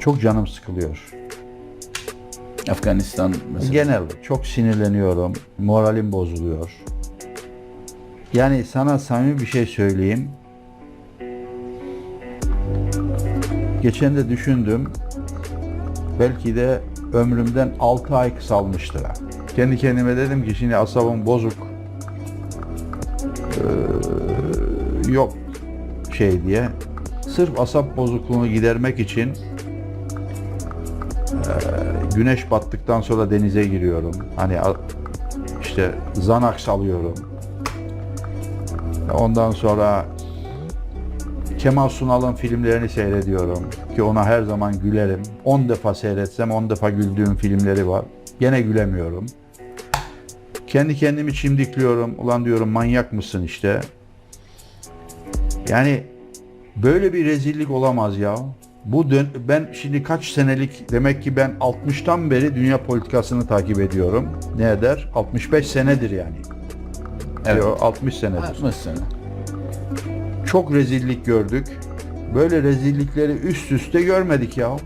çok canım sıkılıyor. Afganistan mesela. Genelde çok sinirleniyorum, moralim bozuluyor. Yani sana samimi bir şey söyleyeyim. Geçen de düşündüm. Belki de ömrümden 6 ay kısalmıştır. Kendi kendime dedim ki şimdi asabım bozuk. Ee, yok şey diye. Sırf asap bozukluğunu gidermek için güneş battıktan sonra denize giriyorum. Hani işte Xanax alıyorum. Ondan sonra Kemal Sunal'ın filmlerini seyrediyorum ki ona her zaman gülerim. 10 defa seyretsem 10 defa güldüğüm filmleri var. Gene gülemiyorum. Kendi kendimi çimdikliyorum. Ulan diyorum manyak mısın işte. Yani böyle bir rezillik olamaz ya. Bu dön ben şimdi kaç senelik demek ki ben 60'tan beri dünya politikasını takip ediyorum. Ne eder? 65 senedir yani. Evet. Yo, 60 senedir. 60 sene. Çok rezillik gördük. Böyle rezillikleri üst üste görmedik ya.